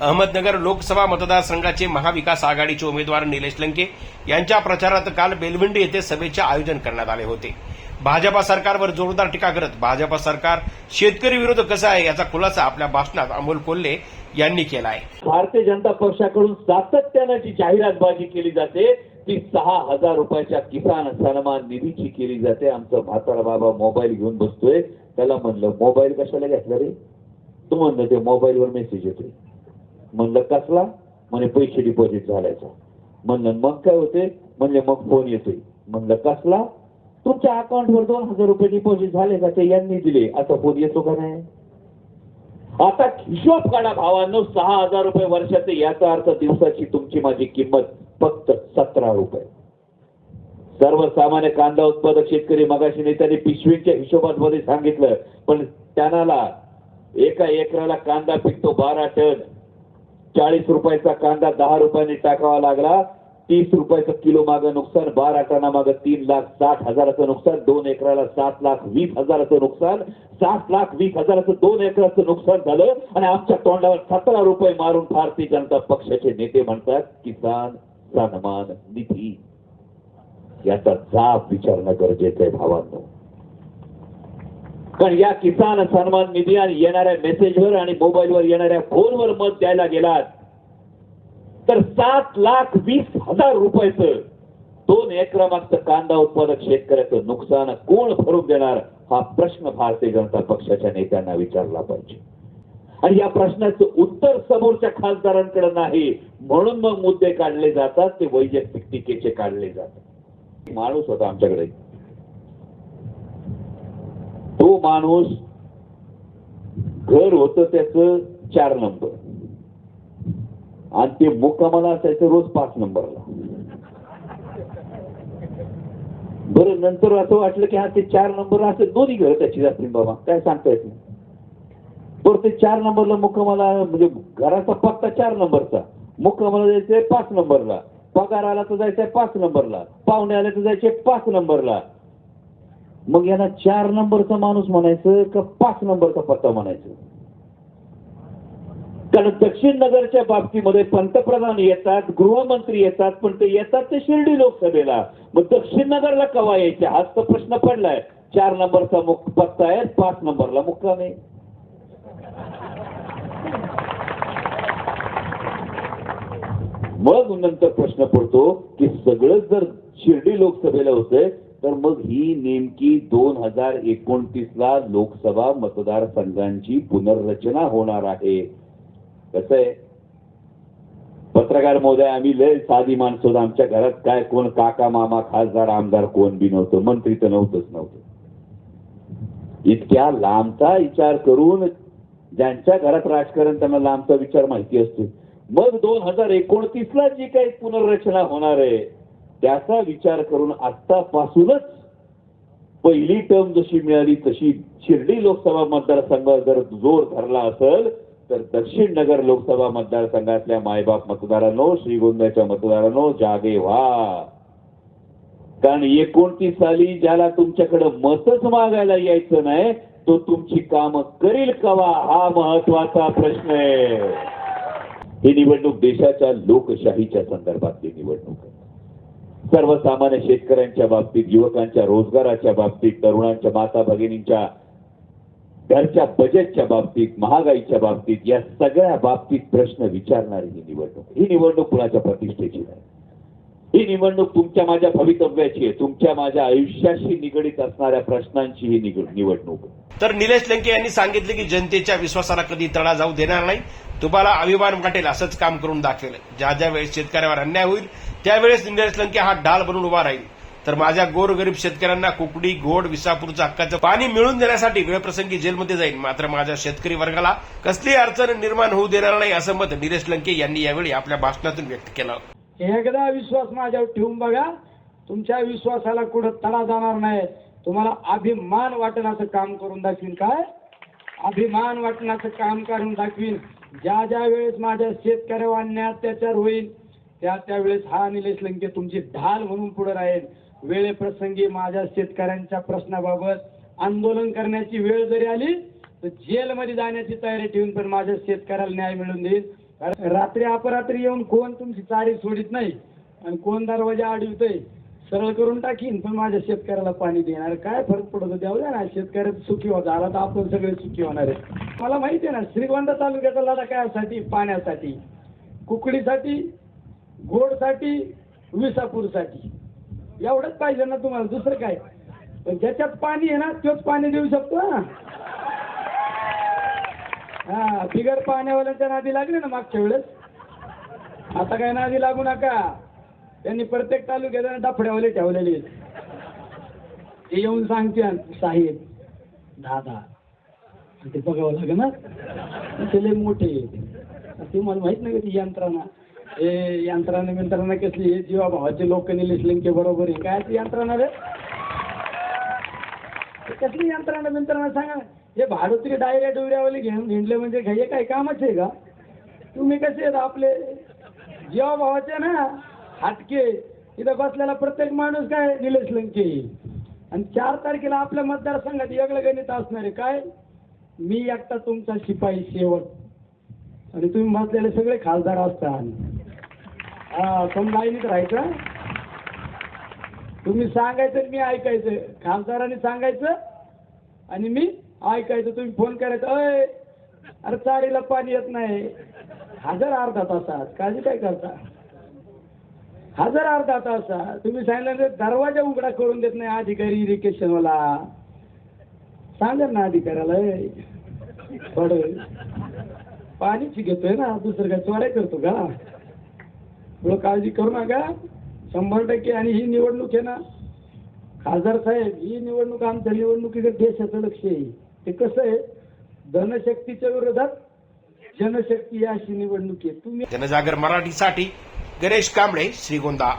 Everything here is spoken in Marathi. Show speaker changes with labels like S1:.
S1: अहमदनगर लोकसभा मतदारसंघाचे महाविकास आघाडीचे उमेदवार निलेश लंके यांच्या प्रचारात काल बेलवंडी येथे सभेचे आयोजन करण्यात आले होते. भाजपा सरकारवर जोरदार टीका करत भाजपा सरकार शेतकरी विरोध कसं आहे याचा खुलासा आपल्या भाषणात अमोल कोल्हे यांनी केला आहे
S2: भारतीय जनता पक्षाकडून सातत्यानं जी जाहिरातबाजी केली जाते ती सहा हजार रुपयाच्या किसान सन्मान निधीची केली जाते. आमचा म्हातारा बाबा मोबाईल घेऊन बसतोय. त्याला म्हणलं मोबाईल कशाला घेतला रे? तू म्हणलं ते मोबाईलवर मेसेज येतोय. म्हणलं कसला? म्हणे पैसे डिपॉझिट झाल्याचा. म्हणलं मग काय होते म्हणले मग फोन येतोय. म्हणलं कसला? तुमच्या अकाउंटवर दोन हजार रुपये डिपॉझिट झाले का? ते यांनी दिले. असा फोन येतो का नाही? आता हिशोब काढा भावांनो सहा हजार रुपये वर्षाचे याचा अर्थ दिवसाची तुमची माझी किंमत फक्त सतरा रुपये. सर्वसामान्य कांदा उत्पादक शेतकरी मगाशी नेत्यांनी पिशवीच्या हिशोबामध्ये सांगितलं पण त्यांना एका एकराला कांदा पिकतो बारा टन. चाळीस रुपयाचा कांदा दहा रुपयांनी टाकावा लागला. तीस रुपयाचं किलो मागं नुकसान बारा टना मागं तीन लाख साठ हजाराचं नुकसान दोन एकराला सात लाख वीस हजाराचं नुकसान. सात लाख वीस हजाराचं दोन एकराचं नुकसान झालं आणि आमच्या तोंडावर सतरा रुपये मारून भारतीय जनता पक्षाचे नेते म्हणतात किसान सन्मान निधी. याचा जाब विचारणं गरजेचं आहे भावांनो. कारण या किसान सन्मान निधी आणि येणाऱ्या मेसेजवर आणि मोबाईलवर येणाऱ्या फोनवर मत द्यायला गेलात तर सात लाख वीस हजार रुपयाचं दोन एकरामागचं कांदा उत्पादक शेतकऱ्याचं नुकसान कोण भरून देणार हा प्रश्न भारतीय जनता पक्षाच्या नेत्यांना विचारला पाहिजे. आणि या प्रश्नाचं उत्तर समोरच्या खासदारांकडे नाही म्हणून मग मुद्दे काढले जातात ते वैयक्तिक टीकेचे काढले जातात. माणूस होता आमच्याकडे. माणूस घर होत त्याचं चार नंबर. आणि ते मुक्कामाला असायचं रोज पाच नंबरला. बरं नंतर असं वाटलं की हा ते चार नंबर असे दोन्ही घर त्याची जातील बाबा काय सांगता येत नाही. बरं ते चार नंबरला मुक्कामाला म्हणजे घराचा पत्ता चार नंबरचा. मुक्कामाला जायचंय पाच नंबरला. पगार आला तर जायचंय पाच नंबरला. पाहुणे आले तर जायचे पाच नंबरला. मग यांना चार नंबरचा माणूस म्हणायचं का पाच नंबरचा पत्ता म्हणायचं? कारण दक्षिण नगरच्या बाबतीमध्ये पंतप्रधान येतात गृहमंत्री येतात पण ते येतात ते शिर्डी लोकसभेला. मग दक्षिण नगरला कवा यायचे? हाच तर प्रश्न पडलाय. चार नंबरचा मुख पत्ता आहे पाच नंबरला मुक्काम. आहे मग नंतर प्रश्न पडतो की सगळं जर शिर्डी लोकसभेला होतंय तर मग ही नेमकी दोन हजार एकोणतीस ला लोकसभा मतदारसंघांची पुनर्रचना होणार आहे. कसं आहे? पत्रकार महोदय आम्ही लय साधी माणसं आमच्या घरात काय कोण काका मामा खासदार आमदार कोण बी नव्हतं. मंत्री तर नव्हतंच नव्हतं. इतक्या लांबचा विचार करून ज्यांच्या घरात राजकारण त्यांना लांबचा विचार माहिती असतो. मग दोन हजार एकोणतीस ला जी काही पुनर्रचना होणार आहे त्याचा विचार करून आतापासूनच पहिली टर्म जशी मिळाली तशी शिर्डी लोकसभा मतदारसंघ जर जोर धरला असेल तर दक्षिण नगर लोकसभा मतदारसंघातल्या मायबाप मतदारांनो श्रीगोंद्याच्या मतदारांनो जागे व्हा. कारण एकोणतीस साली ज्याला तुमच्याकडे मतच मागायला यायचं नाही तो तुमची काम करील कवा हा महत्त्वाचा प्रश्न आहे. ही निवडणूक देशाच्या लोकशाहीच्या संदर्भातली निवडणूक आहे. सर्वसामान्य शेतकऱ्यांच्या बाबतीत युवकांच्या रोजगाराच्या बाबतीत तरुणांच्या माता भगिनींच्या घरच्या बजेटच्या बाबतीत महागाईच्या बाबतीत या सगळ्या बाबतीत प्रश्न विचारणारी ही निवडणूक. ही निवडणूक कुणाच्या प्रतिष्ठेची नाही. ही निवडणूक तुमच्या माझ्या भवितव्याची आहे. तुमच्या माझ्या आयुष्याशी निगडीत असणाऱ्या प्रश्नांची ही निवडणूक
S1: तर निलेश लंके यांनी सांगितले की जनतेच्या विश्वासाला कधी तडा जाऊ देणार नाही. तुम्हाला अभिमान वाटेल असंच काम करून दाखवेल. ज्या ज्या वेळेस शेतकऱ्यावर अन्याय होईल त्यावेळेस निलेश लंके हा ढाल बनून उभा राहील. तर माझ्या गोरगरीब शेतकऱ्यांना कुकडी गोड विसापूरचं हक्काचं पाणी मिळून देण्यासाठी वेळप्रसंगी जेलमध्ये जाईल मात्र माझ्या शेतकरी वर्गाला कसलीही अडचण निर्माण होऊ देणार नाही असं मत निलेश लंके यांनी यावेळी आपल्या भाषणातून व्यक्त केलं.
S3: एकदा विश्वास माझ्यावर ठेवून बघा तुमच्या विश्वासाला कुठं तडा जाणार नाही. तुम्हाला अभिमान वाटण्याचं काम करून दाखवीन काय? अभिमान वाटण्याचं काम करून दाखवीन. ज्या ज्या वेळेस माझ्या शेतकऱ्यावर अन्याय अत्याचार होईल त्या त्यावेळेस हा निलेश लंके तुमची ढाल म्हणून पुढे राहील. वेळेप्रसंगी माझ्या शेतकऱ्यांच्या प्रश्नाबाबत आंदोलन करण्याची वेळ जरी आली तर जेलमध्ये जाण्याची तयारी ठेवून पण माझ्या शेतकऱ्याला न्याय मिळवून देईल. कारण रात्री अपरात्री येऊन कोण तुमची चारी सोडित नाही आणि कोण दरवाजा अडवतोय सरळ करून टाकीन पण माझ्या शेतकऱ्याला पाणी देणार काय फरक पडतो? द्यावं द्या ना शेतकऱ्याचं सुखी होत आला तर आपण सगळे सुखी होणार आहे. मला माहिती आहे ना श्रीगोंदा तालुक्याचा लढा काय पाण्यासाठी. कुकडीसाठी. गोडसाठी विसापूरसाठी. एवढंच पाहिजे ना तुम्हाला दुसरं काय? पण ज्याच्यात पाणी आहे ना तोच पाणी देऊ शकतो ना हा बिगर पाण्यावाल्यांच्या नादी लागले ना मागच्या वेळेस? आता काय नादी लागू नका. त्यांनी प्रत्येक तालुक्यात डफड्यावाले ठेवलेले आहेत. ते येऊन सांगते साहेब दादा आणि ते बघावं लागेल ना ते लय मोठे आहेत. ते मला माहीत नाही का ती यंत्रणा? हे यंत्रणा मिंत्रणा कसली हे जीवा भावाचे लोक निलेश लिंके बरोबर आहे. काय ती यंत्रणा रे? कसली यंत्रणा मिंत्रणा सांगा हे भाडोत्री डायऱ्या डुऱ्यावाले घेऊन घेणले म्हणजे हे काय कामच आहे का? तुम्ही कसे आहेत आपले? जीवा भावाचे ना हटके. इथं बसलेला प्रत्येक माणूस काय? निलेश लंके. आणि चार तारखेला आपल्या मतदारसंघात वेगळं गणित असणार आहे. काय? मी एकटा तुमचा शिपाई शेवट. आणि तुम्ही बसलेले सगळे खासदार असतात. हा पण राहायचं? तुम्ही सांगायचं मी ऐकायचं. खासदारांनी सांगायचं आणि मी ऐकायचं. तुम्ही फोन करायचं अय अरे चारीला पाणी येत नाही. हजार अर्धा तासात. काळजी काय करता? हजार अर्धा तासात. तुम्ही सांगितलं दरवाजा उघडा करून देत नाही अधिकारी इरिगेशनवाला सांगा ना अधिकाऱ्याला पड पाणीच घेतोय ना दुसरं काय चोऱ्या करतो का? थोडं काळजी करू नका. शंभर टक्के आणि ही निवडणूक आहे ना खासदार साहेब ही निवडणूक आमच्या निवडणुकीकडे देशाचं लक्ष आहे. ते कसं आहे धनशक्तीच्या विरोधात जनशक्ती अशी निवडणूक आहे. तुम्ही
S1: जनजागर मराठीसाठी गणेश कांबळे श्रीगोंदा.